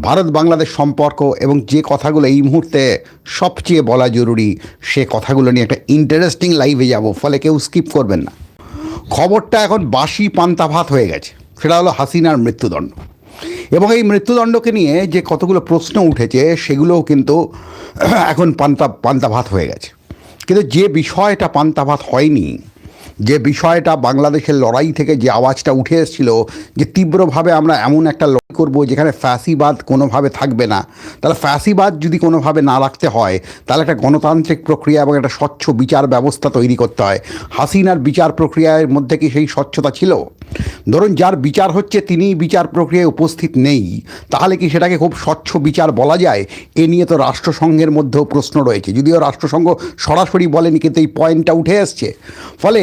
ভারত বাংলাদেশ সম্পর্ক এবং যে কথাগুলো এই মুহূর্তে সবচেয়ে বলা জরুরি, সে কথাগুলো নিয়ে একটা ইন্টারেস্টিং লাইভে যাব, ফলে কেউ স্কিপ করবেন না। খবরটা এখন বাসি পান্তা ভাত হয়ে গেছে, সেটা হলো হাসিনার মৃত্যুদণ্ড। এবং এই মৃত্যুদণ্ডকে নিয়ে যে কতগুলো প্রশ্ন উঠেছে, সেগুলোও কিন্তু এখন পান্তা পান্তা ভাত হয়ে গেছে। কিন্তু যে বিষয়টা পান্তা ভাত হয়নি, যে বিষয়টা বাংলাদেশের লড়াই থেকে যে আওয়াজটা উঠে এসেছিল, যে তীব্রভাবে আমরা এমন একটা করব যেখানে ফ্যাসিবাদ কোনোভাবে থাকবে না। তাহলে ফ্যাসিবাদ যদি কোনোভাবে না রাখতে হয়, তাহলে একটা গণতান্ত্রিক প্রক্রিয়া এবং একটা স্বচ্ছ বিচার ব্যবস্থা তৈরি করতে হয়। হাসিনার বিচার প্রক্রিয়ার মধ্যে কি সেই স্বচ্ছতা ছিল? ধরুন যার বিচার হচ্ছে তিনি বিচার প্রক্রিয়ায় উপস্থিত নেই। তাহলে কি সেটাকে খুব স্বচ্ছ বিচার বলা যায়? এ নিয়ে তো রাষ্ট্রসংঘের মধ্যেও প্রশ্ন রয়েছে। যদিও রাষ্ট্রসংঘ সরাসরি বলেনি, কিন্তু এই পয়েন্টটা উঠে এসছে। ফলে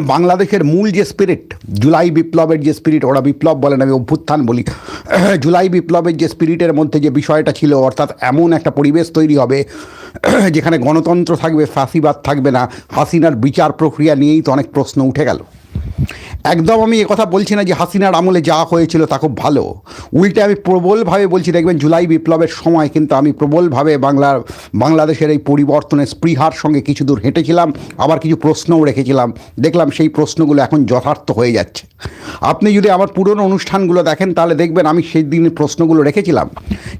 বাংলাদেশের মূল যে স্পিরিট জুলাই বিপ্লবের যে স্পিরিট ওরা বিপ্লব বলেন আমি অভ্যুত্থান বলি। জুলাই বিপ্লবের যে স্পিরিটের মধ্যে যে বিষয়টা ছিল, অর্থাৎ এমন একটা পরিবেশ তৈরি হবে, যেখানে গণতন্ত্র থাকবে, ফাঁসিবাদ থাকবে না, হাসিনার বিচার প্রক্রিয়া নিয়েই তো অনেক প্রশ্ন উঠে গেল। একদম আমি কথা বলছি না যে হাসিনার আমলে যা হয়েছিল তা খুব ভালো। উল্টে আমি প্রবলভাবে বলছি, দেখবেন জুলাই বিপ্লবের সময় কিন্তু আমি প্রবলভাবে বাংলার, বাংলাদেশের এই পরিবর্তনের স্পৃহার সঙ্গে কিছু দূর হেঁটেছিলাম, আবার কিছু প্রশ্নও রেখেছিলাম। দেখলাম সেই প্রশ্নগুলো এখন যথার্থ হয়ে যাচ্ছে। আপনি যদি আমার পুরনো অনুষ্ঠানগুলো দেখেন, তাহলে দেখবেন আমি সেই দিনের প্রশ্নগুলো রেখেছিলাম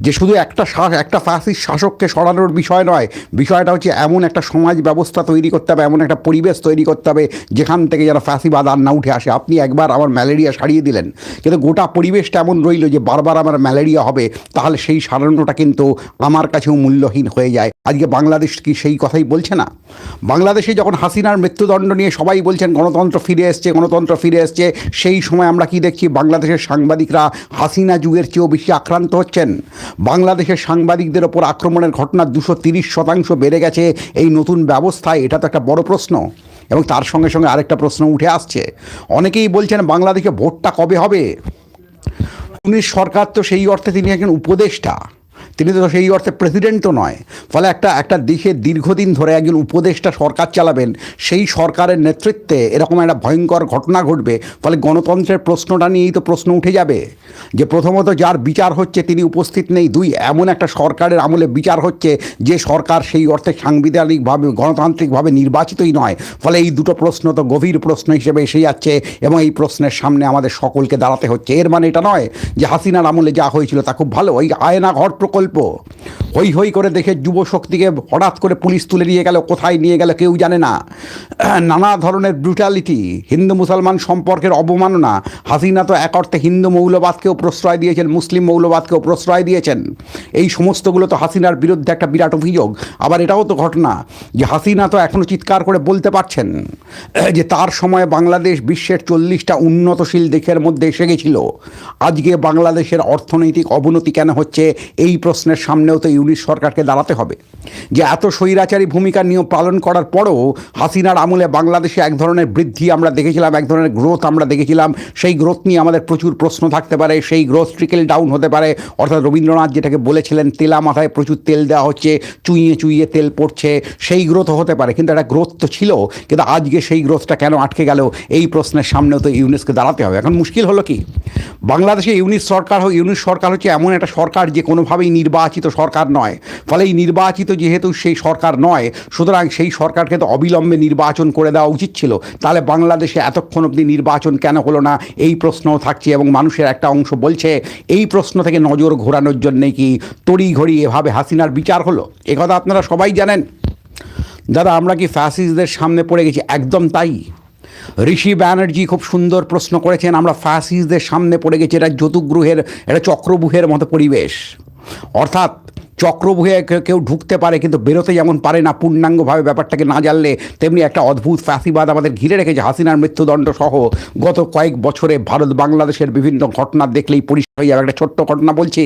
যে শুধু একটা একটা ফাঁসির শাসককে সরানোর বিষয় নয়, বিষয়টা হচ্ছে এমন একটা সমাজ ব্যবস্থা তৈরি করতে হবে, এমন একটা পরিবেশ তৈরি করতে হবে, যেখান থেকে যারা ফ্যাসিবাদ আর না উঠে আসে। আপনি একবার আমার ম্যালেরিয়া সারিয়ে দিলেন। কিন্তু গোটা পরিবেশটা এমন রইল যে বারবার আমার ম্যালেরিয়া হবে, তাহলে সেই সারানোটা কিন্তু আমার কাছেও মূল্যহীন হয়ে যায়। আজকে বাংলাদেশ কি সেই কথাই বলছে না? বাংলাদেশে যখন হাসিনার মৃত্যুদণ্ড নিয়ে সবাই বলছেন, গণতন্ত্র ফিরে এসছে, গণতন্ত্র ফিরে এসছে, সেই সময় আমরা কি দেখছি? বাংলাদেশের সাংবাদিকরা হাসিনা যুগের চেয়েও বেশি আক্রান্ত হচ্ছেন। বাংলাদেশের সাংবাদিকদের ওপর আক্রমণের ঘটনা দুশো তিরিশ শতাংশ বেড়ে গেছে। এই নতুন ব্যবস্থায় এটা তো একটা বড় প্রশ্ন। এবং তার সঙ্গে সঙ্গে আরেকটা প্রশ্ন উঠে আসছে। অনেকেই বলছেন বাংলাদেশে ভোটটা কবে হবে? উনিশ সরকার তো সেই অর্থে তিনি একজন উপদেষ্টা। তিনি তো সেই অর্থে প্রেসিডেন্টও নয়। ফলে একটা একটা দেশে দীর্ঘদিন ধরে একজন উপদেষ্টা সরকার চালাবেন, সেই সরকারের নেতৃত্বে এরকম একটা ভয়ঙ্কর ঘটনা ঘটবে, ফলে গণতন্ত্রের প্রশ্নটা নিয়েই তো প্রশ্ন উঠে যাবে। যে প্রথমত যার বিচার হচ্ছে তিনি উপস্থিত নেই, দুই, এমন একটা সরকারের আমলে বিচার হচ্ছে যে সরকার সেই অর্থে সাংবিধানিকভাবে, গণতান্ত্রিকভাবে নির্বাচিতই নয়। ফলে এই দুটো প্রশ্ন তো গভীর প্রশ্ন হিসেবে এসে যাচ্ছে এবং এই প্রশ্নের সামনে আমাদের সকলকে দাঁড়াতে হচ্ছে। এর মানে এটা নয় যে হাসিনার আমলে যা হয়েছিল তা খুব ভালো। ওই আয়না ঘর প্রকল্প হই হই করে দেখে যুব শক্তিকে হঠাৎ করে পুলিশ তুলে নিয়ে গেল, কোথায় নিয়ে গেল কেউ জানে না। নানা ধরনের ব্রুটালিটি হিন্দু মুসলমান সম্পর্কের অবমাননা। হাসিনা তো এক অর্থে হিন্দু মৌলবাদকেও প্রশ্রয় দিয়েছেন, মুসলিম মৌলবাদকেও প্রশ্রয় দিয়েছেন। এই সমস্তগুলো তো হাসিনার বিরুদ্ধে একটা বিরাট অভিযোগ। আবার এটাও তো ঘটনা যে হাসিনা তো এখনও চিৎকার করে বলতে পারছেন, যে তার সময় বাংলাদেশ বিশ্বের চল্লিশটা উন্নতশীল দেশের মধ্যে এসে গেছিল। আজকে বাংলাদেশের অর্থনৈতিক অবনতি কেন হচ্ছে, এই প্রশ্নের সামনেও তো ইউনিশ সরকারকে দাঁড়াতে হবে। যে এত স্বৈরাচারী ভূমিকা নিয়ম পালন করার পরও হাসিনার আমলে বাংলাদেশে এক ধরনের বৃদ্ধি আমরা দেখেছিলাম, এক ধরনের গ্রোথ আমরা দেখেছিলাম। সেই গ্রোথ নিয়ে আমাদের প্রচুর প্রশ্ন থাকতে পারে, সেই গ্রোথ ট্রিকেল ডাউন হতে পারে। অর্থাৎ রবীন্দ্রনাথ যেটাকে বলেছিলেন, তেলা মাথায় প্রচুর তেল দেওয়া হচ্ছে, চুইয়ে চুইয়ে তেল পড়ছে, সেই গ্রোথ হতে পারে। কিন্তু একটা গ্রোথ তো ছিল, কিন্তু আজকে সেই গ্রোথটা কেন আটকে গেল, এই প্রশ্নের সামনেও তো ইউনিসকে দাঁড়াতে হবে। এখন মুশকিল হলো কি? বাংলাদেশে ইউনিট সরকার ইউনিট সরকার হচ্ছে এমন একটা সরকার যে কোনোভাবেই নির্বাচিত সরকার নয়। ফলে এই নির্বাচিত যেহেতু সেই সরকার নয়, সুতরাং সেই সরকারকে তো অবিলম্বে নির্বাচন করে দেওয়া উচিত ছিল। তাহলে বাংলাদেশে এতক্ষণ অবধি নির্বাচন কেন হলো না? এই প্রশ্নও থাকছে এবং মানুষের একটা অংশ বলছে, এই প্রশ্ন থেকে নজর ঘোরানোর জন্যে কি তড়ি ঘড়ি এভাবে হাসিনার বিচার হলো? একথা আপনারা সবাই জানেন। দাদা, আমরা কি ফ্যাসিসদের সামনে পড়ে গেছি? একদম তাই। ঋষি ব্যানার্জি খুব সুন্দর প্রশ্ন করেছেন, আমরা ফ্যাসিসদের সামনে পড়ে গেছি, এটা যতুগ্রহের এটা চক্রবুহের মতো পরিবেশ। অর্থাৎ চক্রবুহে কেউ ঢুকতে পারে কিন্তু বেরোতে যেমন পারে না, পূর্ণাঙ্গভাবে ব্যাপারটাকে না জানলে, তেমনি একটা অদ্ভুত ফ্যাসিবাদ আমাদের ঘিরে রেখেছে। হাসিনার মৃত্যুদণ্ড সহ গত কয়েক বছরে ভারত বাংলাদেশের বিভিন্ন ঘটনা দেখলেই পরিষ্কার হয়ে যাবে। একটা ছোট্ট ঘটনা বলছি।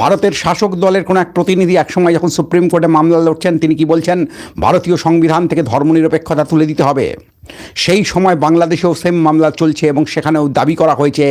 ভারতের শাসক দলের কোনো এক প্রতিনিধি একসময় যখন সুপ্রিম কোর্টে মামলা লড়ছেন, তিনি কি বলছেন? ভারতীয় সংবিধান থেকে ধর্মনিরপেক্ষতা তুলে দিতে হবে। সেই সময় বাংলাদেশেও সেম মামলা চলছে এবং সেখানেও দাবি করা হয়েছে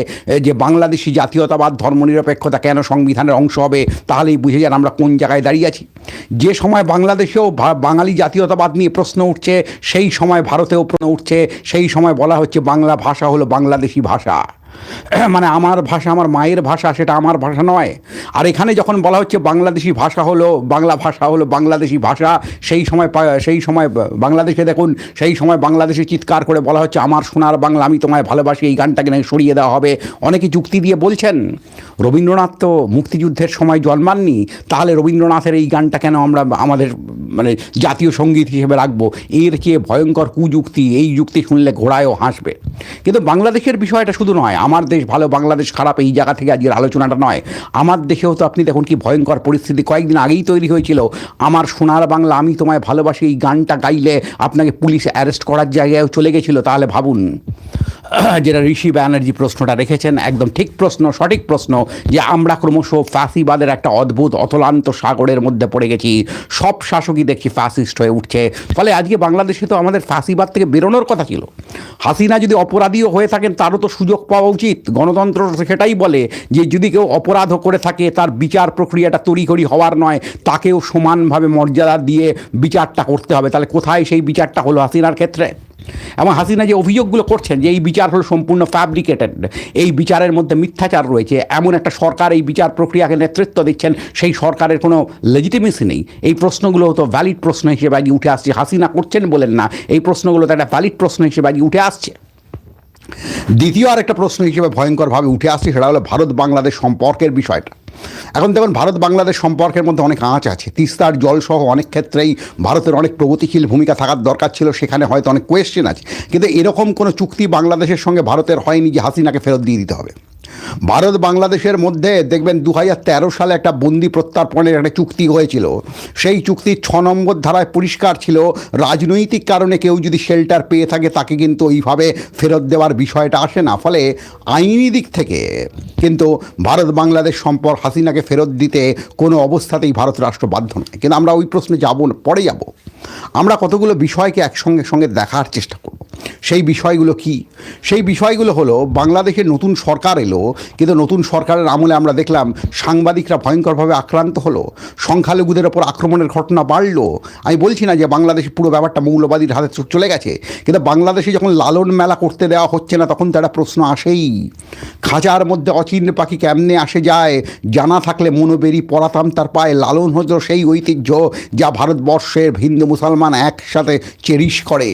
যে বাংলাদেশি জাতীয়তাবাদ, ধর্মনিরপেক্ষতা কেন সংবিধানের অংশ হবে, তাহলেই বুঝে যান আমরা কোন জায়গায় দাঁড়িয়ে আছি। যে সময় বাংলাদেশেও বাঙালি জাতীয়তাবাদ নিয়ে প্রশ্ন উঠছে, সেই সময় ভারতেও প্রশ্ন উঠছে, সেই সময় বলা হচ্ছে বাংলা ভাষা হলো বাংলাদেশি ভাষা। মানে আমার ভাষা, আমার মায়ের ভাষা সেটা আমার ভাষা নয়। আর এখানে যখন বলা হচ্ছে বাংলাদেশি ভাষা হলো, বাংলা ভাষা হলো বাংলাদেশি ভাষা, সেই সময় সেই সময় বাংলাদেশে দেখুন, সেই সময় বাংলাদেশে চিৎকার করে বলা হচ্ছে, আমার সোনার বাংলা, আমি তোমায় ভালোবাসি, এই গানটাকে নাকি সরিয়ে দেওয়া হবে। অনেকে যুক্তি দিয়ে বলছেন, রবীন্দ্রনাথ তো মুক্তিযুদ্ধের সময় জন্মাননি, তাহলে রবীন্দ্রনাথের এই গানটা কেন আমরা আমাদের মানে জাতীয় সংগীত হিসেবে রাখব? এর চেয়ে ভয়ঙ্কর কুযুক্তি, এই যুক্তি শুনলে ঘোড়ায়ও হাসবে। কিন্তু বাংলাদেশের বিষয়টা শুধু নয় আমার দেশ ভালো, বাংলাদেশ খারাপ, এই জায়গা থেকে আজকের আলোচনাটা নয়। আমার দেশেও তো আপনি দেখুন কি ভয়ঙ্কর পরিস্থিতি। কয়েকদিন আগেই তৈরি হয়েছিল। আমার সোনার বাংলা, আমি তোমায় ভালোবাসি, এই গানটা গাইলে আপনাকে পুলিশ অ্যারেস্ট করার জায়গায়ও চলে গেছিল। তাহলে ভাবুন, যেটা ঋষি ব্যানার্জি প্রশ্নটা রেখেছেন, একদম ঠিক প্রশ্ন, সঠিক প্রশ্ন যে আমরা ক্রমশ ফ্যাসিবাদের একটা অদ্ভুত, অতলান্ত সাগরের মধ্যে পড়ে গেছি। সব শাসকই দেখছি ফ্যাসিস্ট হয়ে উঠছে। ফলে আজকে বাংলাদেশে তো আমাদের ফ্যাসিবাদ থেকে বেরোনোর কথা ছিল। হাসিনা যদি অপরাধীও হয়ে থাকেন, তারও তো সুযোগ পাওয়া উচিত গণতন্ত্র সেটাই বলে যে যদি কেউ অপরাধও করে থাকে, তার বিচার প্রক্রিয়াটা তড়িঘড়ি হওয়ার নয়, তাকেও সমানভাবে মর্যাদা দিয়ে বিচারটা করতে হবে। তাহলে কোথায় সেই বিচারটা হলো হাসিনার ক্ষেত্রে? এবং হাসিনা যে অভিযোগগুলো করছেন যে এই বিচার হলো সম্পূর্ণ ফ্যাব্রিকেটেড এই বিচারের মধ্যে মিথ্যাচার রয়েছে, এমন একটা সরকার এই বিচার প্রক্রিয়াকে নেতৃত্ব দিচ্ছেন, সেই সরকারের কোনো লেজিটিমেসি নেই। এই প্রশ্নগুলো তো ভ্যালিড প্রশ্ন হিসেবে আগে উঠে আসছে। হাসিনা করছেন বলেন না, এই প্রশ্নগুলো তো একটা ভ্যালিড প্রশ্ন হিসেবে আগে উঠে আসছে। দ্বিতীয় আরেকটা প্রশ্ন হিসেবে ভয়ঙ্করভাবে উঠে আসছে, সেটা হলো ভারত বাংলাদেশ সম্পর্কের বিষয়টা। এখন দেখুন, ভারত বাংলাদেশ সম্পর্কের মধ্যে অনেক আঁচ আছে। তিস্তার জলসহ অনেক ক্ষেত্রেই ভারতের অনেক প্রগতিশীল ভূমিকা থাকার দরকার ছিল, সেখানে হয়তো অনেক কোয়েশ্চেন আছে। কিন্তু এরকম কোনো চুক্তি বাংলাদেশের সঙ্গে ভারতের হয়নি যে হাসিনাকে ফেরত দিয়ে দিতে হবে। ভারত বাংলাদেশের মধ্যে দেখবেন দু হাজার তেরো সালে একটা বন্দি প্রত্যার্পণের একটা চুক্তি হয়েছিল। সেই চুক্তির ছ নম্বর ধারায় পরিষ্কার ছিল, রাজনৈতিক কারণে কেউ যদি শেল্টার পেয়ে থাকে তাকে কিন্তু ওইভাবে ফেরত দেওয়ার বিষয়টা আসে না। ফলে আইনি দিক থেকে কিন্তু ভারত বাংলাদেশ সম্পর্ক হাসিনাকে ফেরত দিতে কোনো অবস্থাতেই ভারত রাষ্ট্র বাধ্য নয়। কিন্তু আমরা ওই প্রশ্নে যাব, পরে যাব। আমরা কতগুলো বিষয়কে একসঙ্গে সঙ্গে দেখার চেষ্টা করব। সেই বিষয়গুলো কি? সেই বিষয়গুলো হলো বাংলাদেশের নতুন সরকার এলো, কিন্তু নতুন সরকারের আমলে আমরা দেখলাম সাংবাদিকরা ভয়ঙ্করভাবে আক্রান্ত হলো, সংখ্যালঘুদের ওপর আক্রমণের ঘটনা বাড়লো। আমি বলছি না যে বাংলাদেশে পুরো ব্যাপারটা মৌলবাদীর হাতে চলে গেছে, কিন্তু বাংলাদেশে যখন লালন মেলা করতে দেওয়া হচ্ছে না, তখন তো একটা প্রশ্ন আসেই। খাঁচার মধ্যে অচিন পাখি কেমনে আসে যায়? জানা থাকলে মনোবেরি পড়াতাম তার পায়ে লালন হতো সেই ঐতিহ্য যা ভারতবর্ষের হিন্দু মুসলমান একসাথে চেরিশ করে।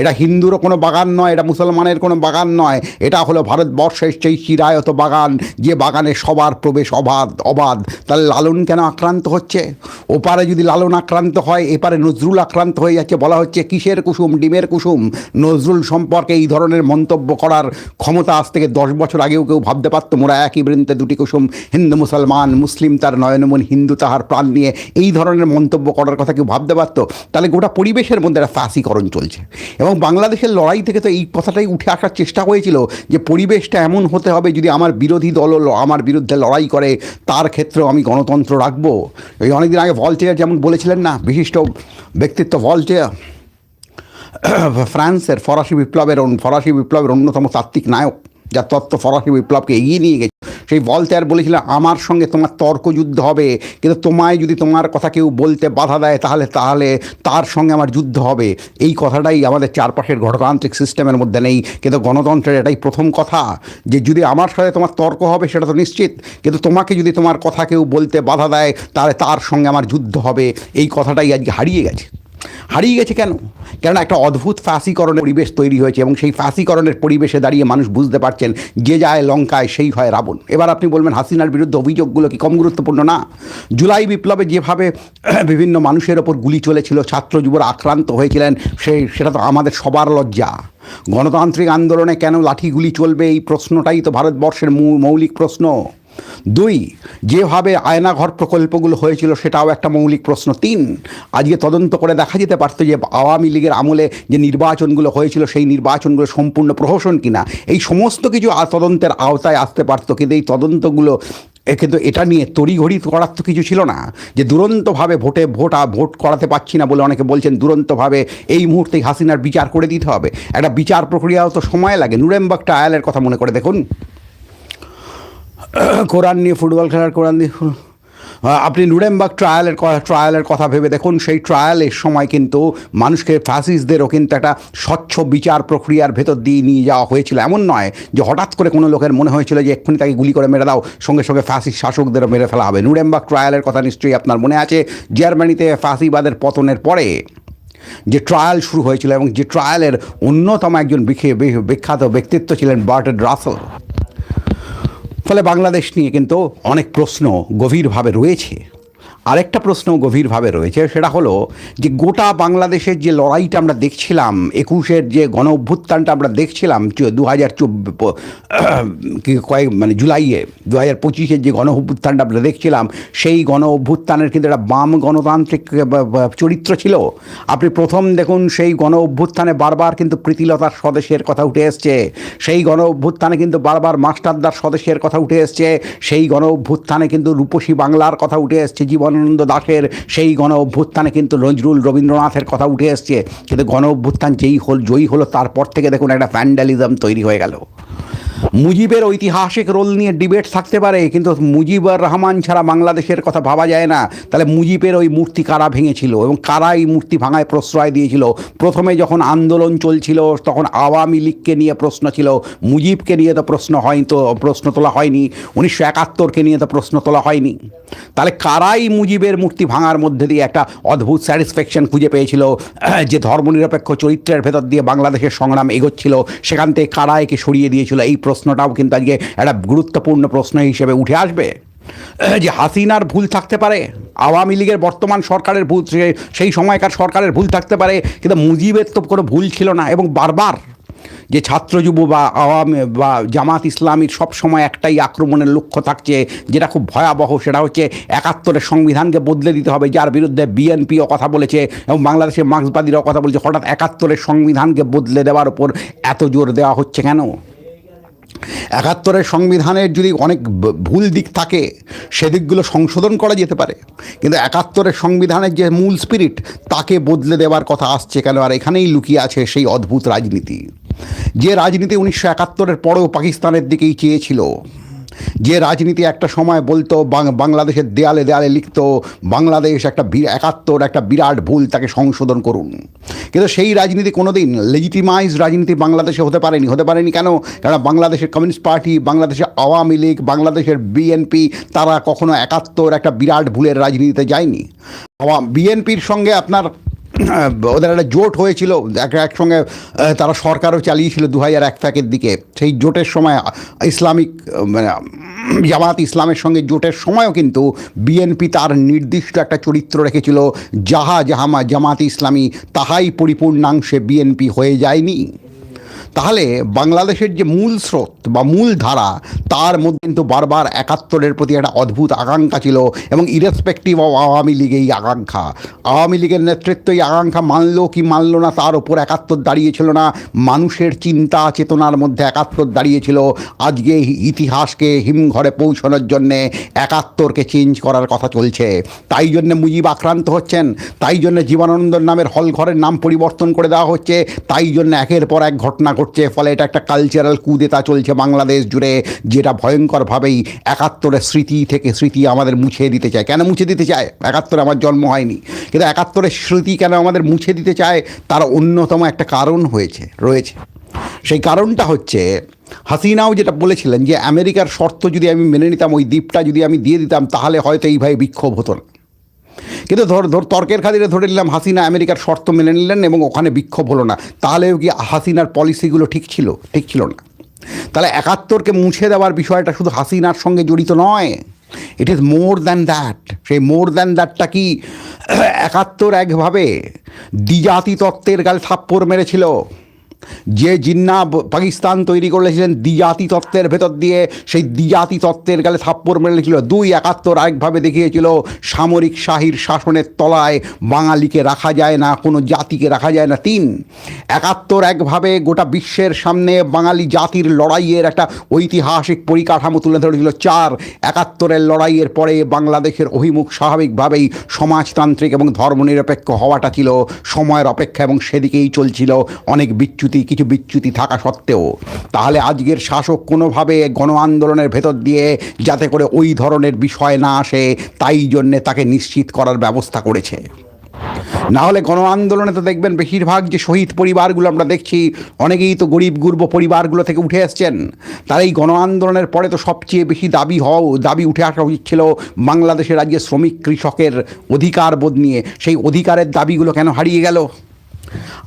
এটা হিন্দুরও কোনো বাগান নয়, এটা মুসলমানের কোনো বাগান নয়। এটা হলো ভারতবর্ষের সেই চিরায়ত বাগান, যে বাগানে সবার প্রবেশ অবাধ অবাধ। তাহলে লালন কেন আক্রান্ত হচ্ছে? ওপারে যদি লালন আক্রান্ত হয়, এপারে নজরুল আক্রান্ত হয়ে যাচ্ছে, বলা হচ্ছে কিসের কুসুম, ডিমের কুসুম? নজরুল সম্পর্কে এই ধরনের মন্তব্য করার ক্ষমতা আজ থেকে দশ বছর আগেও কেউ ভাবতে পারতো, মোরা একই বৃন্তে দুটি কুসুম, হিন্দু, মুসলমান, মুসলিম, তার নয়নমন হিন্দু তাহার প্রাণ নিয়ে এই ধরনের মন্তব্য করার কথা কেউ ভাবতে পারতো? তাহলে গোটা পরিবেশের মধ্যে একটা ফাঁসিকরণ চলছে। এবং বাংলাদেশের লড়াই থেকে তো এই কথাটাই উঠে আসার চেষ্টা হয়েছিল যে পরিবেশটা এমন হতে হবে যদি আমার বিরোধী দল আমার বিরুদ্ধে লড়াই করে, তার ক্ষেত্রেও আমি গণতন্ত্র রাখব। এই অনেকদিন আগে ভলটেয়ার যেমন বলেছিলেন না, বিশিষ্ট ব্যক্তিত্ব ভলটেয়ার, ফ্রান্সের ফরাসি বিপ্লবের ফরাসি বিপ্লবের অন্যতম তাত্ত্বিক নায়ক। যার তত্ত্ব ফরাসি বিপ্লবকে এগিয়ে নিয়ে গেছে। সেই ভলতেয়ার বলেছিল, আমার সঙ্গে তোমার তর্কযুদ্ধ হবে, কিন্তু তোমায় যদি তোমার কথা কেউ বলতে বাধা দেয়, তাহলে তাহলে তার সঙ্গে আমার যুদ্ধ হবে। এই কথাটাই আমাদের চারপাশের গণতান্ত্রিক সিস্টেমের মধ্যে নেই, কিন্তু গণতন্ত্রের এটাই প্রথম কথা। যে যদি আমার সাথে তোমার তর্ক হবে, সেটা তো নিশ্চিত, কিন্তু তোমাকে যদি তোমার কথা কেউ বলতে বাধা দেয়, তাহলে তার সঙ্গে আমার যুদ্ধ হবে। এই কথাটাই আজকে হারিয়ে গেছে। হারিয়ে গেছে কেন? কেননা একটা অদ্ভুত ফাঁসিকরণের পরিবেশ তৈরি হয়েছে এবং সেই ফাঁসিকরণের পরিবেশে দাঁড়িয়ে মানুষ বুঝতে পারছেন যে যায় লঙ্কায়, সেই হয় রাবণ। এবার আপনি বলবেন, হাসিনার বিরুদ্ধে অভিযোগগুলো কি কম গুরুত্বপূর্ণ? না। জুলাই বিপ্লবে যেভাবে বিভিন্ন মানুষের ওপর গুলি চলেছিল, ছাত্র যুবরা আক্রান্ত হয়েছিলেন সেই সেটা তো আমাদের সবার লজ্জা। গণতান্ত্রিক আন্দোলনে কেন লাঠি গুলি চলবে এই প্রশ্নটাই তো ভারতবর্ষের মৌলিক প্রশ্ন। দুই, যেভাবে আয়নাঘর প্রকল্পগুলো হয়েছিল সেটাও একটা মৌলিক প্রশ্ন। তিন, আজকে তদন্ত করে দেখা যেতে পারতো যে আওয়ামী লীগের আমলে যে নির্বাচনগুলো হয়েছিল সেই নির্বাচনগুলো সম্পূর্ণ প্রহসন কিনা। এই সমস্ত কিছু তদন্তের আওতায় আসতে পারতো, কিন্তু এই তদন্তগুলো, এ কিন্তু এটা নিয়ে তড়িঘড়ি করার তো কিছু ছিল না। যে দুরন্তভাবে ভোটে ভোট ভোট করাতে পারছি না বলে অনেকে বলছেন দুরন্তভাবে এই মুহূর্তেই হাসিনার বিচার করে দিতে হবে। একটা বিচার প্রক্রিয়াও তো সময় লাগে। নুরেমবাগ ট্রায়ালের কথা মনে করে দেখুন। কোরআন নিয়ে, ফুটবল খেলার কোরআন দিয়ে আপনি নুরেমবার্গ ট্রায়ালের ট্রায়ালের কথা ভেবে দেখুন, সেই ট্রায়ালের সময় কিন্তু মানুষকে ফ্যাসিস্টদেরও কিন্তু একটা স্বচ্ছ বিচার প্রক্রিয়ার ভেতর দিয়ে নিয়ে যাওয়া হয়েছিল। এমন নয় যে হঠাৎ করে কোনো লোকের মনে হয়েছিল যে এক্ষুনি তাকে গুলি করে মেরে দাও, সঙ্গে সঙ্গে ফ্যাসিস্ট শাসকদেরও মেরে ফেলা হবে। নুরেমবার্গ ট্রায়ালের কথা নিশ্চয়ই আপনার মনে আছে। জার্মানিতে ফ্যাসিবাদের পতনের পরে যে ট্রায়াল শুরু হয়েছিল এবং যে ট্রায়ালের অন্যতম একজন বিখে- বিখ্যাত ব্যক্তিত্ব ছিলেন বার্টেড রাসেল। ফলে বাংলাদেশ নিয়ে কিন্তু অনেক প্রশ্ন গভীরভাবে রয়েছে। আরেকটা প্রশ্ন গভীরভাবে রয়েছে, সেটা হলো যে গোটা বাংলাদেশের যে লড়াইটা আমরা দেখছিলাম, একুশের যে গণ অভ্যুত্থানটা আমরা দেখছিলাম দু হাজার কয়েক মানে জুলাইয়ে দু হাজার পঁচিশের যে গণ অভ্যুত্থানটা আমরা দেখছিলাম, সেই গণ অভ্যুত্থানের কিন্তু একটা বাম গণতান্ত্রিক চরিত্র ছিল। আপনি প্রথম দেখুন, সেই গণ অভ্যুত্থানে বারবার কিন্তু প্রীতিলতার স্বদেশের কথা উঠে এসছে। সেই গণ অভ্যুত্থানে কিন্তু বারবার মাস্টারদার স্বদেশের কথা উঠে এসছে। সেই গণ অভ্যুত্থানে কিন্তু রূপসী বাংলার কথা উঠে এসছে জীবনানন্দ দাসের সেই গণ অভ্যুত্থানে কিন্তু নজরুল রবীন্দ্রনাথের কথা উঠে এসছে। কিন্তু গণ অভ্যুত্থান যেই হল, জয়ী হলো, তারপর থেকে দেখুন একটা ফ্যান্ডালিজম তৈরি হয়ে গেল। মুজিবের ঐতিহাসিক রোল নিয়ে ডিবেট থাকতে পারে, কিন্তু মুজিবুর রহমান ছাড়া বাংলাদেশের কথা ভাবা যায় না। তাহলে মুজিবের ওই মূর্তি কারা ভেঙেছিল এবং কারা এই মূর্তি ভাঙায় প্রশ্রয় দিয়েছিল? প্রথমে যখন আন্দোলন চলছিল, তখন আওয়ামী লীগকে নিয়ে প্রশ্ন ছিল। মুজিবকে নিয়ে তো প্রশ্ন হয়নি তো, প্রশ্ন তোলা হয়নি। উনিশশো একাত্তরকে নিয়ে তো প্রশ্ন তোলা হয়নি। তাহলে কারাই মুজিবের মূর্তি ভাঙার মধ্যে দিয়ে একটা অদ্ভুত স্যাটিসফ্যাকশন খুঁজে পেয়েছিল, যে ধর্মনিরপেক্ষ চরিত্রের ভেতর দিয়ে বাংলাদেশের সংগ্রাম এগোচ্ছিল। সেখান থেকে কারা একে সরিয়ে দিয়েছিল। এই প্রশ্নটাও কিন্তু আজকে একটা গুরুত্বপূর্ণ প্রশ্ন হিসেবে উঠে আসবে। যে হাসিনার ভুল থাকতে পারে, আওয়ামী লীগের বর্তমান সরকারের ভুল সেই সময়কার সরকারের ভুল থাকতে পারে, কিন্তু মুজিবের তো কোনো ভুল ছিল না। এবং বারবার যে ছাত্র যুব বা আওয়ামী, বা জামাত ইসলামীর সব সময় একটাই আক্রমণের লক্ষ্য থাকছে, যেটা খুব ভয়াবহ, সেটা হচ্ছে একাত্তরের সংবিধানকে বদলে দিতে হবে, যার বিরুদ্ধে বিএনপিও কথা বলেছে, এবং বাংলাদেশের মার্ক্সবাদীরাও কথা বলেছে, হঠাৎ একাত্তরের সংবিধানকে বদলে দেওয়ার উপর এত জোর দেওয়া হচ্ছে কেন? একাত্তরের সংবিধানের যদি অনেক ভুল দিক থাকে সেদিকগুলো সংশোধন করা যেতে পারে। কিন্তু একাত্তরের সংবিধানের যে মূল স্পিরিট তাকে বদলে দেওয়ার কথা আসছে কেন? আর এখানেই লুকিয়ে আছে সেই অদ্ভুত রাজনীতি। যে রাজনীতি উনিশশো একাত্তরের পরেও পাকিস্তানের দিকেই চেয়েছিল যে রাজনীতি একটা সময় বলতো বাংলাদেশের দেয়ালে দেয়ালে লিখত, বাংলাদেশ একটা একাত্তর একটা বিরাট ভুল তাকে সংশোধন করুন। কিন্তু সেই রাজনীতি কোনোদিন লেজিটিমাইজ রাজনীতি বাংলাদেশে হতে পারেনি। হতে পারেনি কেন? কারণ বাংলাদেশের কমিউনিস্ট পার্টি বাংলাদেশের আওয়ামী লীগ, বাংলাদেশের বিএনপি তারা কখনো একাত্তর একটা বিরাট ভুলের রাজনীতিতে যায়নি। বিএনপির সঙ্গে আপনার ওদের একটা জোট হয়েছিল, এক একসঙ্গে তারা সরকারও চালিয়েছিল দু হাজার এক ফ্যাকের দিকে। সেই জোটের সময়, ইসলামিক মানে জামাত ইসলামের সঙ্গে জোটের সময়ও কিন্তু বিএনপি তার নির্দিষ্ট একটা চরিত্র রেখেছিল যাহা জাহামা জামাত ইসলামী, তাহাই পরিপূর্ণাংশে বিএনপি হয়ে যায়নি। তাহলে বাংলাদেশের যে মূল স্রোত বা মূল ধারা, তার মধ্যে কিন্তু বারবার একাত্তরের প্রতি একটা অদ্ভুত আকাঙ্ক্ষা ছিল এবং ইরেসপেক্টিভ অফ আওয়ামী লীগ এই আকাঙ্ক্ষা। আওয়ামী লীগের নেতৃত্ব এই আকাঙ্ক্ষা মানলো কি মানলো না, তার ওপর একাত্তর দাঁড়িয়েছিল না। মানুষের চিন্তা, চেতনার মধ্যে একাত্তর দাঁড়িয়েছিল। আজকে ইতিহাসকে হিমঘরে পৌঁছানোর জন্যে একাত্তরকে চেঞ্জ করার কথা চলছে। তাই জন্যে মুজিব আক্রান্ত হচ্ছেন। তাই জন্য জীবনানন্দর নামের হল ঘরের নাম পরিবর্তন করে দেওয়া হচ্ছে। তাই জন্য একের পর এক ঘটনা ঘটছে, ফলে এটা একটা কালচারাল কুদেতা চলছে বাংলাদেশ জুড়ে, যেটা ভয়ঙ্করভাবেই একাত্তরের স্মৃতি থেকে স্মৃতি আমাদের মুছে দিতে চায়। কেন মুছে দিতে চায়? একাত্তরে আমার জন্ম হয়নি। কিন্তু একাত্তরের স্মৃতি কেন আমাদের মুছে দিতে চায়? তার অন্যতম একটা কারণ হয়েছে, রয়েছে। সেই কারণটা হচ্ছে, হাসিনাও যেটা বলেছিলেন যে, আমেরিকার শর্ত যদি আমি মেনে নিতাম, ওই দ্বীপটা যদি আমি দিয়ে দিতাম, তাহলে হয়তো এইভাবে বিক্ষোভ হতো না। কিন্তু ধর ধর, তর্কের খাতিরে ধরে নিলাম হাসিনা আমেরিকার শর্ত মেনে নিলেন এবং ওখানে বিক্ষোভ হলো না। তাহলেও কি হাসিনার পলিসিগুলো ঠিক ছিল? ঠিক ছিল না। তাহলে একাত্তরকে মুছে দেওয়ার বিষয়টা শুধু হাসিনার সঙ্গে জড়িত নয়। It is more than that সেই মোর দ্যান দ্যাটটা কি একাত্তর একভাবে দ্বিজাতি তত্ত্বের গালে থাপ্পড় মেরেছিল? যে জিন্না পাকিস্তান তৈরি করেছিলেন দ্বিজাতি তত্ত্বের ভেতর দিয়ে, সেই দ্বিজাতি তত্ত্বের গালে থাপ্পড় মেরেছিল দুই একাত্তর আরেকভাবে দেখিয়েছিল, সামরিক শাহীর শাসনের তলায় বাঙালিকে রাখা যায় না, কোনো জাতিকে রাখা যায় না। তিন, একাত্তর একভাবে গোটা বিশ্বের সামনে বাঙালি জাতির লড়াইয়ের একটা ঐতিহাসিক পরিকাঠামো তুলে ধরেছিল। চার, একাত্তরের লড়াইয়ের পরে বাংলাদেশের অভিমুখ স্বাভাবিকভাবেই সমাজতান্ত্রিক এবং ধর্মনিরপেক্ষ হওয়াটা ছিল, সময়ের অপেক্ষা এবং সেদিকেই চলছিল। অনেক বিচ্যুতি বিচ্যুতি কিছু বিচ্যুতি থাকা সত্ত্বেও, তাহলে আজকের শাসক কোনোভাবে গণ আন্দোলনের ভেতর দিয়ে যাতে করে ওই ধরনের বিষয় না আসে, তাই জন্যে তাকে নিশ্চিত করার ব্যবস্থা করেছে। না হলে গণ আন্দোলনে তো দেখবেন বেশিরভাগ যে শহীদ পরিবারগুলো আমরা দেখছি, অনেকেই তো গরিব গুর্ব পরিবারগুলো থেকে উঠে এসছেন। তার এই গণ আন্দোলনের পরে তো সবচেয়ে বেশি দাবি হও দাবি উঠে আসা উচিত ছিল বাংলাদেশের রাজ্যে শ্রমিক কৃষকের অধিকার বোধ নিয়ে। সেই অধিকারের দাবিগুলো কেন হারিয়ে গেল?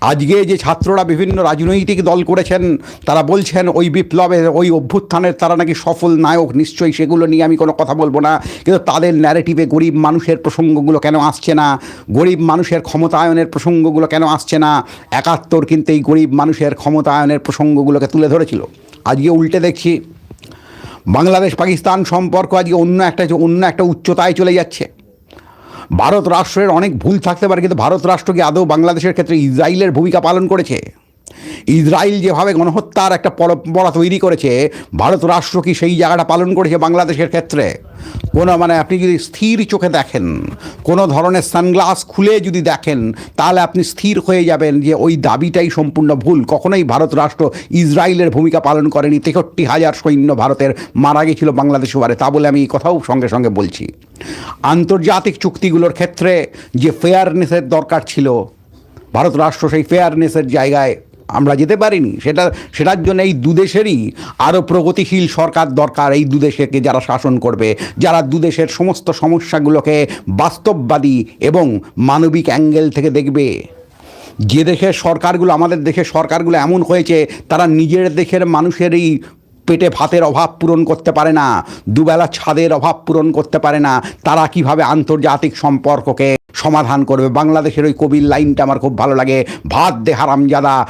আজকে যে ছাত্ররা বিভিন্ন রাজনৈতিক দল করেছেন, তারা বলছেন ওই বিপ্লবের ওই অভ্যুত্থানের তারা নাকি সফল নায়ক, নিশ্চয়ই সেগুলো নিয়ে আমি কোনো কথা বলব না। কিন্তু তাদের ন্যারেটিভে গরিব মানুষের প্রসঙ্গগুলো কেন আসছে না? গরিব মানুষের ক্ষমতায়নের প্রসঙ্গগুলো কেন আসছে না? একাত্তর কিন্তু এই গরিব মানুষের ক্ষমতায়নের প্রসঙ্গগুলোকে তুলে ধরেছিল। আজকে উল্টে দেখছি বাংলাদেশ পাকিস্তান সম্পর্ক আজকে অন্য একটা অন্য একটা উচ্চতায় চলে যাচ্ছে। ভারত রাষ্ট্রের অনেক ভুল থাকতে পারে, কিন্তু ভারত রাষ্ট্র কি আদৌ বাংলাদেশের ক্ষেত্রে ইসরায়েলের ভূমিকা পালন করেছে? ইসরায়েল যেভাবে গণহত্যার একটা পরম্পরা তৈরি করেছে, ভারত রাষ্ট্র কি সেই জায়গাটা পালন করেছে বাংলাদেশের ক্ষেত্রে? কোনো মানে আপনি যদি স্থির চোখে দেখেন, কোনো ধরনের সানগ্লাস খুলে যদি দেখেন, তাহলে আপনি স্থির হয়ে যাবেন যে ওই দাবিটাই সম্পূর্ণ ভুল। কখনোই ভারত রাষ্ট্র ইসরায়েলের ভূমিকা পালন করেনি। তেষট্টি হাজার সৈন্য ভারতের মারা গেছিল বাংলাদেশ বারে তা বলে আমি এই কথাও সঙ্গে সঙ্গে বলছি। আন্তর্জাতিক চুক্তিগুলোর ক্ষেত্রে যে ফেয়ারনেসের দরকার ছিল, ভারত রাষ্ট্র সেই ফেয়ারনেসের জায়গায় আমরা যেতে পারিনি। সেটা সেটার জন্য এই দুদেশেরই আরও প্রগতিশীল সরকার দরকার এই দুদেশেকে যারা শাসন করবে, যারা দুদেশের সমস্ত সমস্যাগুলোকে বাস্তববাদী এবং মানবিক অ্যাঙ্গেল থেকে দেখবে। যে দেশের সরকারগুলো, আমাদের দেশের সরকারগুলো এমন হয়েছে, তারা নিজের দেশের মানুষেরই পেটে ভাতের অভাব পূরণ করতে পারে না, দুবেলা ছাদের অভাব পূরণ করতে পারে না, তারা কীভাবে আন্তর্জাতিক সম্পর্ককে সমাধান করবে। বাংলাদেশের ওই কবির লাইনটা আমার খুব ভালো লাগে। ভাত দে হারামজাদা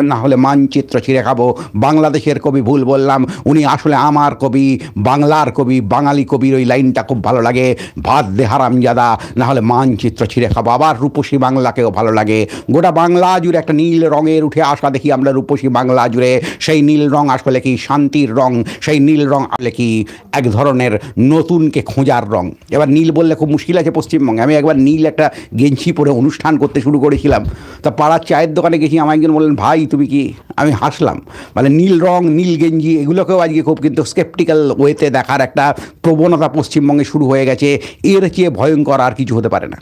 না হলে মানচিত্র ছিঁড়ে খাব। বাংলাদেশের কবি ভুল বললাম। উনি আসলে আমার কবি। বাংলার কবি, বাঙালি কবির ওই লাইনটা খুব ভালো লাগে। ভাত দে হারামজাদা না হলে মানচিত্র ছিঁড়ে খাব। আবার রূপসী বাংলাকেও ভালো লাগে। গোটা বাংলা জুড়ে একটা নীল রঙের উঠে আসা দেখি আমরা রূপসী বাংলা জুড়ে। সেই নীল রং আসলে কি শান্তির রং। সেই নীল রং আসলে কি এক ধরনের নতুনকে খোঁজার রং। এবার নীল বললে খুব মুশকিল আছে পশ্চিমবঙ্গে। আমি একবার নীল একটা গেঞ্জি পরে অনুষ্ঠান করতে শুরু করেছিলাম। তা পাড়ার চায়ের দোকানে গেছি আমার একজন বললেন, ভাই, তুমি কি আমি হাসলাম। মানে নীল রং, নীল গেঞ্জি, এগুলোকেও আজকে খুব কিন্তু স্কেপটিক্যাল ওয়েতে দেখার একটা প্রবণতা পশ্চিমবঙ্গে শুরু হয়ে গেছে। এর চেয়ে ভয়ঙ্কর আর কিছু হতে পারে না।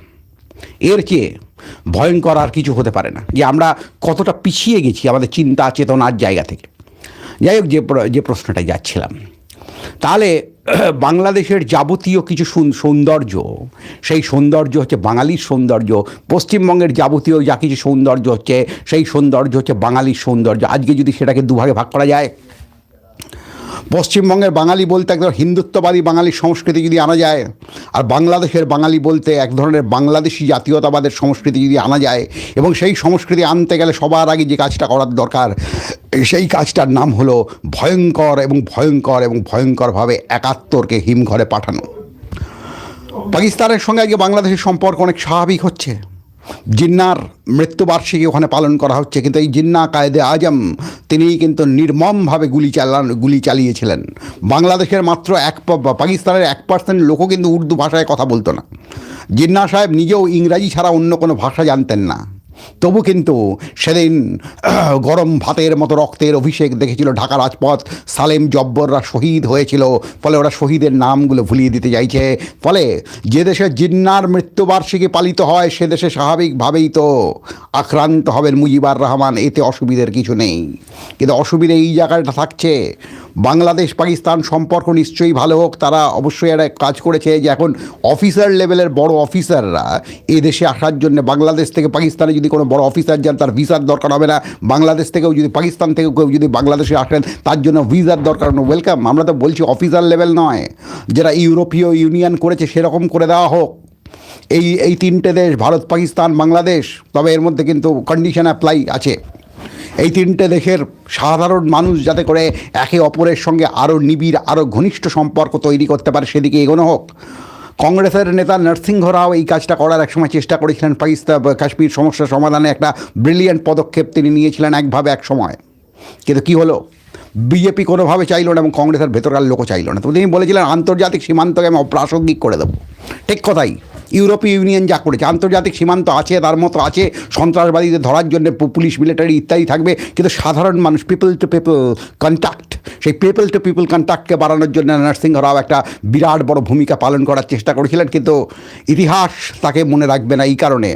এর চেয়ে ভয়ঙ্কর আর কিছু হতে পারে না। যে আমরা কতটা পিছিয়ে গেছি আমাদের চিন্তা, চেতনার জায়গা থেকে। যাই হোক, যে যে প্রশ্নটায় যাচ্ছিলাম। তাহলে বাংলাদেশের যাবতীয় কিছু সুন- সৌন্দর্য, সেই সৌন্দর্য হচ্ছে বাঙালির সৌন্দর্য, পশ্চিমবঙ্গের যাবতীয় যা কিছু সৌন্দর্য হচ্ছে, সেই সৌন্দর্য হচ্ছে বাঙালির সৌন্দর্য। আজকে যদি সেটাকে দুভাগে ভাগ করা যায় পশ্চিমবঙ্গের বাঙালি বলতে একদম হিন্দুত্ববাদী বাঙালির সংস্কৃতি যদি আনা যায়, আর বাংলাদেশের বাঙালি বলতে এক ধরনের বাংলাদেশি জাতীয়তাবাদের সংস্কৃতি যদি আনা যায়, এবং সেই সংস্কৃতি আনতে গেলে সবার আগে যে কাজটা করার দরকার, সেই কাজটার নাম হলো ভয়ঙ্কর এবং ভয়ঙ্কর এবং ভয়ঙ্করভাবে একাত্তরকে হিমঘরে পাঠানো। পাকিস্তানের সঙ্গে আজকে বাংলাদেশের সম্পর্ক অনেক স্বাভাবিক হচ্ছে। জিন্নার মৃত্যুবার্ষিকী ওখানে পালন করা হচ্ছে, কিন্তু এই জিন্না কায়েদে আজম তিনি কিন্তু নির্মমভাবে গুলি চালান, গুলি চালিয়েছিলেন। বাংলাদেশের মাত্র এক পাকিস্তানের এক পার্সেন্ট লোকও কিন্তু উর্দু ভাষায় কথা বলতো না। জিন্না সাহেব নিজেও ইংরাজি ছাড়া অন্য কোনো ভাষা জানতেন না। তবু কিন্তু সেদিন গরম ভাতের মতো রক্তের অভিষেক দেখেছিল ঢাকা রাজপথ। সালেম জব্বররা শহীদ হয়েছিল, ফলে ওরা শহীদের নামগুলো ভুলিয়ে দিতে চাইছে। ফলে যে দেশে জিন্নার মৃত্যুবার্ষিকী পালিত হয়, সে দেশে স্বাভাবিকভাবেই তো আক্রান্ত হবেন মুজিবার রহমান। এতে অসুবিধের কিছু নেই। কিন্তু অসুবিধে এই জায়গাটা থাকছে বাংলাদেশ পাকিস্তান সম্পর্ক নিশ্চয়ই ভালো হোক, তারা অবশ্যই একটা কাজ করেছে যে এখন অফিসার লেভেলের বড় অফিসাররা দেশে আসার জন্য বাংলাদেশ থেকে পাকিস্তানে যদি কোনো বড় অফিসার যান, তার ভিসার দরকার হবে না। বাংলাদেশ থেকেও যদি, পাকিস্তান থেকে কেউ যদি বাংলাদেশে আসেন, তার জন্য ভিসার দরকার ওয়েলকাম আমরা তো বলছি অফিসার লেভেল নয়। যারা ইউরোপীয় ইউনিয়ন করেছে, সেরকম করে দেওয়া হোক। এই এই তিনটে দেশ, ভারত, পাকিস্তান, বাংলাদেশ, তবে এর মধ্যে কিন্তু কন্ডিশন অ্যাপ্লাই আছে। এই তিনটে দেশের সাধারণ মানুষ যাতে করে একে অপরের সঙ্গে আরও নিবিড় আরও ঘনিষ্ঠ সম্পর্ক তৈরি করতে পারে, সেদিকে এগোনো হোক। কংগ্রেসের নেতা নরসিংহ রাও এই কাজটা করার একসময় চেষ্টা করেছিলেন পাকিস্তান, কাশ্মীর সমস্যা সমাধানে একটা ব্রিলিয়ান্ট পদক্ষেপ তিনি নিয়েছিলেন একভাবে এক সময় কিন্তু কী হলো? বিজেপি কোনোভাবে চাইলো না এবং কংগ্রেসের ভেতরকার লোকও চাইলো না। তো তিনি বলেছিলেন, আন্তর্জাতিক সীমান্তকে আমি অপ্রাসঙ্গিক করে দেবো। ঠিক কথাই। ইউরোপীয় ইউনিয়ন যা করেছে। আন্তর্জাতিক সীমান্ত আছে, তার মতো আছে, সন্ত্রাসবাদীদের ধরার জন্য পুলিশ, মিলিটারি ইত্যাদি থাকবে। কিন্তু সাধারণ মানুষ পিপল টু পিপল কন্ট্যাক্ট সেই পিপল টু পিপল কন্ট্যাক্টকে বাড়ানোর জন্য নরসিংহ রাও একটা বিরাট বড় ভূমিকা পালন করার চেষ্টা করেছিলেন। কিন্তু ইতিহাস তাকে মনে রাখবে না এই কারণে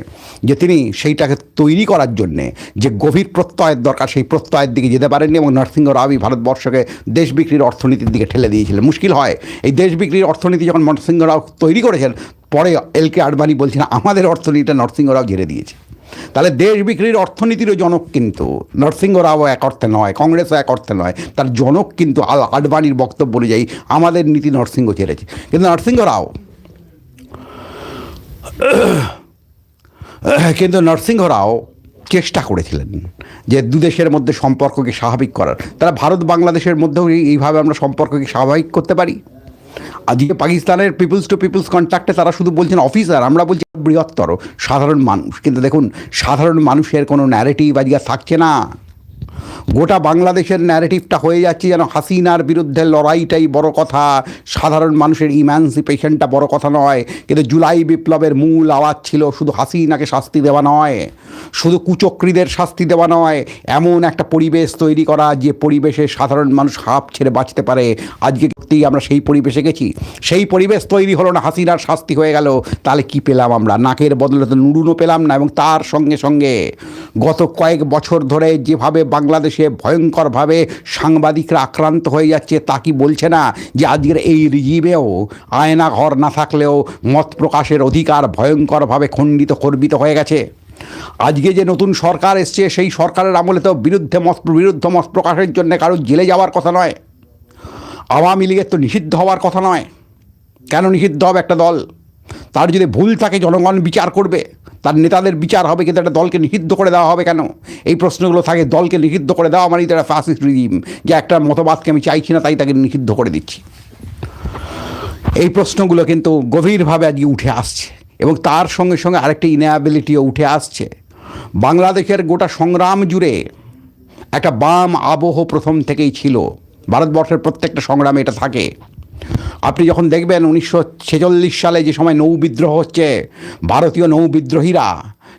যে তিনি সেইটাকে তৈরি করার জন্যে যে গভীর প্রত্যয়ের দরকার, সেই প্রত্যয়ের দিকে যেতে পারেননি এবং নরসিংহ রাওই ভারতবর্ষকে দেশ বিক্রির অর্থনীতির দিকে ঠেলে দিয়েছিলেন। মুশকিল হয়। এই দেশ বিক্রির অর্থনীতি যখন নরসিংহ রাও তৈরি করেছেন পরে এল কে আডবাণী বলছেন আমাদের অর্থনীতিটা নরসিংহ রাও ঝেড়ে দিয়েছে। তাহলে দেশ বিক্রির অর্থনীতিরও জনক কিন্তু নরসিংহ রাও এক অর্থে নয়, কংগ্রেসও এক অর্থে নয়, তার জনক কিন্তু আডবাণীর বক্তব্য অনুযায়ী আমাদের নীতি নরসিংহ ছেড়েছে কিন্তু নরসিংহ রাও কিন্তু নরসিংহ রাও চেষ্টা করেছিলেন যে দুদেশের মধ্যে সম্পর্ককে স্বাভাবিক করার। তারা ভারত বাংলাদেশের মধ্যেও এইভাবে আমরা সম্পর্ককে স্বাভাবিক করতে পারি? আজকে পাকিস্তানের পিপলস টু পিপলস কন্ট্যাক্টে তারা শুধু বলছেন অফিসার আমরা বলছি বৃহত্তর, সাধারণ মানুষ। কিন্তু দেখুন, সাধারণ মানুষের কোনো ন্যারেটিভ আজকে থাকছে না। গোটা বাংলাদেশের ন্যারেটিভটা হয়ে যাচ্ছে যেন হাসিনার বিরুদ্ধে লড়াইটাই বড় কথা। সাধারণ মানুষের ইম্যান্সিপেশনটা বড় কথা নয়। কিন্তু জুলাই বিপ্লবের মূল আওয়াজ ছিল শুধু হাসিনাকে শাস্তি দেওয়া নয়। শুধু কুচক্রীদের শাস্তি দেওয়া নয়। এমন একটা পরিবেশ তৈরি করা যে পরিবেশে সাধারণ মানুষ হাঁপ ছেড়ে বাঁচতে পারে। আজকে সত্যিই আমরা সেই পরিবেশে গেছি? সেই পরিবেশ তৈরি হলো না হাসিনার শাস্তি হয়ে গেল। তাহলে কি পেলাম আমরা? নাকের বদলে তো নুডুনও পেলাম না এবং তার সঙ্গে সঙ্গে গত কয়েক বছর ধরে যেভাবে বাংলাদেশে ভয়ঙ্করভাবে সাংবাদিকরা আক্রান্ত হয়ে যাচ্ছে, তা কি বলছে না যে আজকের এই রিজিমেও আয়না ঘর না থাকলেও মত প্রকাশের অধিকার ভয়ঙ্করভাবে খণ্ডিত, খর্বিত হয়ে গেছে? আজকে যে নতুন সরকার এসছে, সেই সরকারের আমলে তো বিরুদ্ধে মত, বিরুদ্ধ মত প্রকাশের জন্য কারও জেলে যাওয়ার কথা নয়। আওয়ামী লীগের তো নিষিদ্ধ হওয়ার কথা নয়। কেন নিষিদ্ধ হবে একটা দল? তার যদি ভুল থাকে, জনগণ বিচার করবে। তার নেতাদের বিচার হবে, কিন্তু একটা দলকে নিষিদ্ধ করে দেওয়া হবে কেন? এই প্রশ্নগুলো থাকে, দলকে নিষিদ্ধ করে দেওয়া মানে তো একটা ফ্যাসিস্ট রিজিম যে একটা মতবাদকে আমি চাইছি না, তাই তাকে নিষিদ্ধ করে দিচ্ছি। এই প্রশ্নগুলো কিন্তু গভীরভাবে আজকে উঠে আসছে, এবং তার সঙ্গে সঙ্গে আরেকটি ইনঅ্যাবিলিটিও উঠে আসছে। বাংলাদেশের গোটা সংগ্রাম জুড়ে একটা বাম আবহ প্রথম থেকেই ছিল। ভারতবর্ষের প্রত্যেকটা সংগ্রামে এটা থাকে। আপনি যখন দেখবেন উনিশশো ছেচল্লিশ সালে যে সময় নৌ বিদ্রোহ হচ্ছে ভারতীয় নৌ বিদ্রোহীরা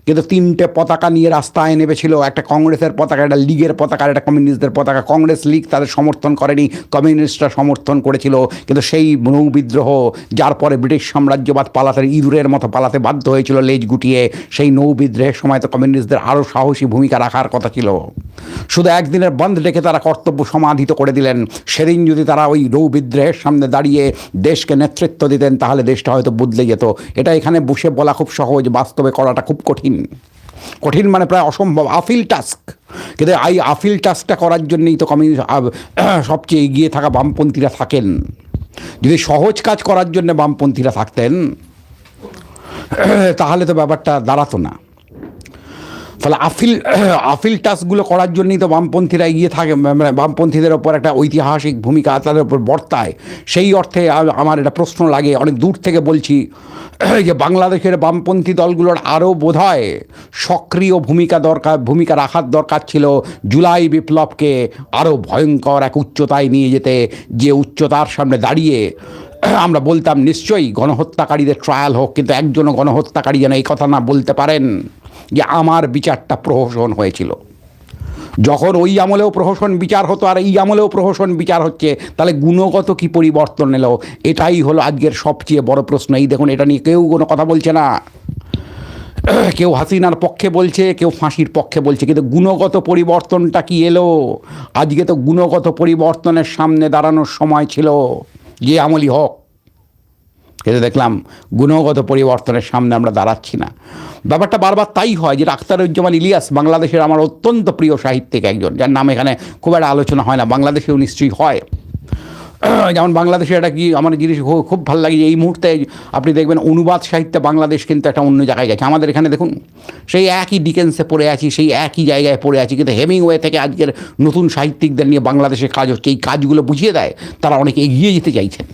কিন্তু তিনটে পতাকা নিয়ে রাস্তায় নেমেছিল। একটা কংগ্রেসের পতাকা, একটা লীগের পতাকা একটা কমিউনিস্টদের পতাকা। কংগ্রেস লীগ তাদের সমর্থন করেনি, কমিউনিস্টরা সমর্থন করেছিল। কিন্তু সেই নৌ বিদ্রোহ, যার পরে ব্রিটিশ সাম্রাজ্যবাদ পালাতে, ইঁদুরের মতো পালাতে বাধ্য হয়েছিল লেজ গুটিয়ে, সেই নৌ বিদ্রোহের সময় তো কমিউনিস্টদের আরও সাহসী ভূমিকা রাখার কথা ছিল। শুধু একদিনের বন্ধ ডেকে তারা কর্তব্য সমাধিত করে দিলেন। সেদিন যদি তারা ওই নৌ বিদ্রোহের সামনে দাঁড়িয়ে দেশকে নেতৃত্ব দিতেন, তাহলে দেশটা হয়তো বদলে যেত। এটা এখানে বসে বলা খুব সহজ, বাস্তবে করাটা খুব কঠিন। কঠিন মানে প্রায় অসম্ভব আফিল টাস্ক কিন্তু এই আফিল টাস্কটা করার জন্যেই তো কমিউনিস্ট সবচেয়ে এগিয়ে থাকা বামপন্থীরা থাকেন। যদি সহজ কাজ করার জন্য বামপন্থীরা থাকতেন, তাহলে তো ব্যাপারটা দাঁড়াতো না। তাহলে আফিল আফিল টাস্কগুলো করার জন্যই তো বামপন্থীরা এগিয়ে থাকে মানে বামপন্থীদের ওপর একটা ঐতিহাসিক ভূমিকা তাদের ওপর বর্তায়। সেই অর্থে আমার এটা প্রশ্ন লাগে, অনেক দূর থেকে বলছি, যে বাংলাদেশের বামপন্থী দলগুলোর আরও বোধহয় সক্রিয় ভূমিকা দরকার, ভূমিকা রাখার দরকার ছিল জুলাই বিপ্লবকে আরও ভয়ঙ্কর এক উচ্চতায় নিয়ে যেতে, যে উচ্চতার সামনে দাঁড়িয়ে, আমরা বলতাম নিশ্চয়ই গণহত্যাকারীদের ট্রায়াল হোক, কিন্তু একজনও গণহত্যাকারী যেন এই কথা না বলতে পারেন। যে আমার বিচারটা প্রহসন হয়েছিল। যখন ওই আমলেও প্রহসন বিচার হতো আর এই আমলেও প্রহসন বিচার হচ্ছে, তাহলে গুণগত কি পরিবর্তন এলো? এটাই হলো আজকের সবচেয়ে বড় প্রশ্ন। এই দেখুন, এটা নিয়ে কেউ কোনো কথা বলছে না। কেউ হাসিনার পক্ষে বলছে, কেউ ফাঁসির পক্ষে বলছে, কিন্তু গুণগত পরিবর্তনটা কি এলো? আজকে তো গুণগত পরিবর্তনের সামনে দাঁড়ানোর সময় ছিল। যে আমলই হোক। কিন্তু দেখলাম গুণগত পরিবর্তনের সামনে আমরা দাঁড়াচ্ছি না। ব্যাপারটা বারবার তাই হয় যে আখতারুজ্জামান ইলিয়াস বাংলাদেশের আমার অত্যন্ত প্রিয় সাহিত্যিক একজন, যার নাম এখানে খুব একটা আলোচনা হয় না, বাংলাদেশেও নিশ্চয়ই হয়। যেমন বাংলাদেশে এটা কি আমার জিনিস খুব- ভালো লাগে যে এই মুহূর্তে আপনি দেখবেন অনুবাদ সাহিত্যে বাংলাদেশ কিন্তু একটা অন্য জায়গায় গেছে। আমাদের এখানে দেখুন, সেই একই ডিকেন্সে পড়ে আছি, সেই একই জায়গায় পড়ে আছি, কিন্তু হেমিংওয়ে থেকে আজকের নতুন সাহিত্যিকদের নিয়ে বাংলাদেশে কাজ হচ্ছে, এই কাজগুলো বুঝিয়ে দেয়, তারা অনেক এগিয়ে যেতে চাইছেন।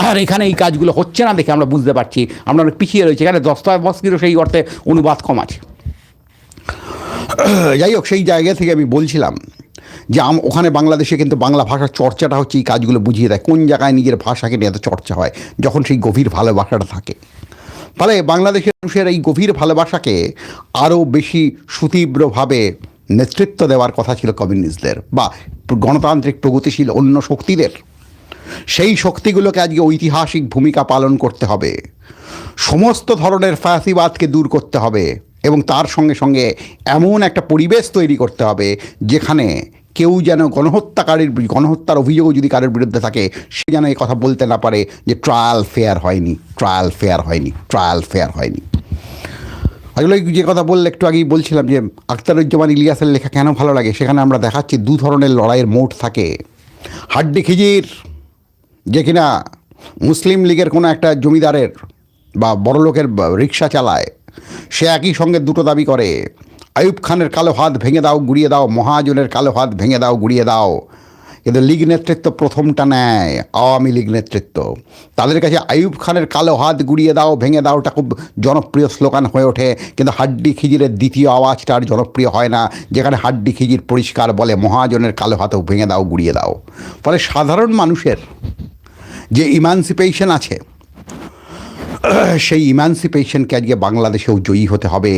আর এখানে এই কাজগুলো হচ্ছে না দেখে আমরা বুঝতে পারছি। আমরা অনেক পিছিয়ে রয়েছি। এখানে দস্তাবেজকিরও সেই অর্থে অনুবাদ কম আছে। যাই হোক, সেই জায়গা থেকে আমি বলছিলাম যে ওখানে বাংলাদেশে কিন্তু বাংলা ভাষার চর্চাটা হচ্ছে এই কাজগুলো বুঝিয়ে দেয়। কোন জায়গায় নিজের ভাষাকে নিয়ে এত চর্চা হয়? যখন সেই গভীর ভালোবাসাটা থাকে। ফলে বাংলাদেশের মানুষের এই গভীর ভালোবাসাকে আরও বেশি সুতীব্রভাবে নেতৃত্ব দেওয়ার কথা ছিল কমিউনিস্টদের বা গণতান্ত্রিক প্রগতিশীল অন্য শক্তিদের। সেই শক্তিগুলোকে আজকে ঐতিহাসিক ভূমিকা পালন করতে হবে। সমস্ত ধরনের ফ্যাসিবাদকে দূর করতে হবে এবং তার সঙ্গে সঙ্গে এমন একটা পরিবেশ তৈরি করতে হবে যেখানে কেউ যেন গণহত্যাকারীর গণহত্যার অভিযোগও যদি কারোর বিরুদ্ধে থাকে, সে যেন এই কথা বলতে না পারে যে ট্রায়াল ফেয়ার হয়নি, ট্রায়াল ফেয়ার হয়নি, ট্রায়াল ফেয়ার হয়নি। আসলে যে কথা বললে একটু আগেই বলছিলাম যে আখতারুজ্জামান ইলিয়াসের লেখা কেন ভালো লাগে? সেখানে আমরা দেখাচ্ছি দু ধরনের লড়াইয়ের মোট থাকে। হাড্ডি খিজির যে কিনা মুসলিম লীগের কোনো একটা জমিদারের বা বড়লোকের রিক্সা চালায়, সে একই সঙ্গে দুটো দাবি করে আয়ুব খানের কালো হাত ভেঙে দাও, গুড়িয়ে দাও, মহাজনের কালো হাত ভেঙে দাও, গুড়িয়ে দাও। কিন্তু লীগ নেতৃত্ব প্রথমটা নেয়, আওয়ামী লীগ নেতৃত্ব। তাদের কাছে আয়ুব খানের কালো হাত গুড়িয়ে দাও, ভেঙে দাওটা খুব জনপ্রিয় স্লোগান হয়ে ওঠে। কিন্তু হাড্ডি খিজিরের দ্বিতীয় আওয়াজটা আর জনপ্রিয় হয় না, যেখানে হাড্ডি খিজির পরিষ্কার বলে মহাজনের কালো হাতও ভেঙে দাও, গুড়িয়ে দাও। ফলে সাধারণ মানুষের যে ইমানসিপেশন আছে, সেই ইমানসিপেশনকে আজকে বাংলাদেশেও জয়ী হতে হবে।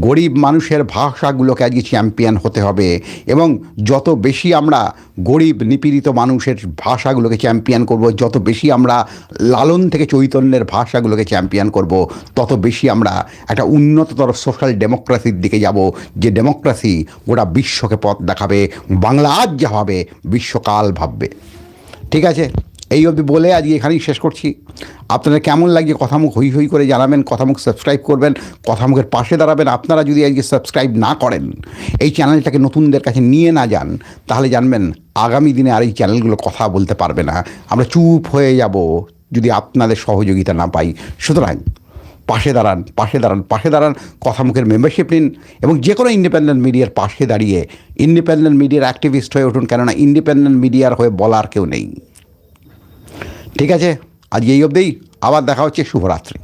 গরিব মানুষের ভাষাগুলোকে আজকে চ্যাম্পিয়ন হতে হবে এবং যত বেশি আমরা গরিব নিপীড়িত মানুষের ভাষাগুলোকে চ্যাম্পিয়ন করব, যত বেশি আমরা লালন থেকে চৈতন্যের ভাষাগুলোকে চ্যাম্পিয়ন করব, তত বেশি আমরা একটা উন্নততর সোশ্যাল ডেমোক্রাসির দিকে যাব, যে ডেমোক্রাসি গোটা বিশ্বকে পথ দেখাবে, বাংলা আজ যা হবে বিশ্বকাল ভাববে। ঠিক আছে? এই অবধি বলে আজকে এখানেই শেষ করছি। আপনাদের কেমন লাগছে কথামুখ হই হই করে জানাবেন, কথামুখ সাবস্ক্রাইব করবেন, কথামুখের পাশে দাঁড়াবেন। আপনারা যদি আজকে সাবস্ক্রাইব না করেন, এই চ্যানেলটাকে নতুনদের কাছে নিয়ে না যান, তাহলে জানবেন আগামী দিনে আর এই চ্যানেলগুলো কথা বলতে পারবে না। আমরা চুপ হয়ে যাব যদি আপনাদের সহযোগিতা না পাই। সুতরাং পাশে দাঁড়ান পাশে দাঁড়ান পাশে দাঁড়ান, কথামুখের মেম্বারশিপ নিন এবং যে কোনো ইন্ডিপেন্ডেন্ট মিডিয়ার পাশে দাঁড়িয়ে ইন্ডিপেন্ডেন্ট মিডিয়ার অ্যাক্টিভিস্ট হয়ে উঠুন। কেননা ইন্ডিপেন্ডেন্ট মিডিয়ার হয়ে বলার কেউ নেই। ঠিক আছে? আজ এই অবধিই আবার দেখা হচ্ছে শুভরাত্রি।